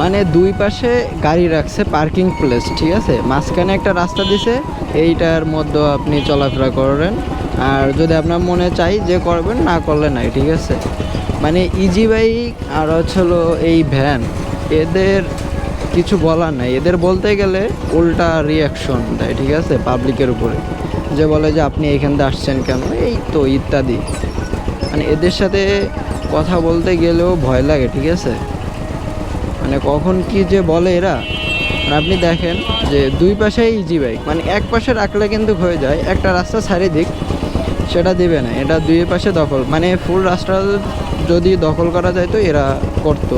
মানে দুই পাশে গাড়ি রাখছে পার্কিং প্লেস, ঠিক আছে? মাঝখানে একটা রাস্তা দিছে, এইটার মধ্যে আপনি চলাফেরা করেন। আর যদি আপনার মনে চাই যে করবেন, না করলে নাই, ঠিক আছে? মানে ইজি বাইক আর হচ্ছে হলো এই ভ্যান এদের কিছু বলার নাই। এদের বলতে গেলে উল্টা রিয়াকশন দেয়, ঠিক আছে পাবলিকের উপরে। যে বলে যে আপনি এখান থেকে আসছেন কেন? এই তো, ইত্যাদি। মানে এদের সাথে কথা বলতে গেলেও ভয় লাগে, ঠিক আছে? মানে কখন কি যে বলে এরা আপনি দেখেন যে দুই পাশেই ইজি বাইক মানে এক পাশে রাখলে কিন্তু হয়ে যায়, একটা রাস্তা চারিদিক দিক সেটা দেবে না, এটা দুই পাশে দখল মানে ফুল রাস্তা যদি দখল করা যায় তো এরা করতো।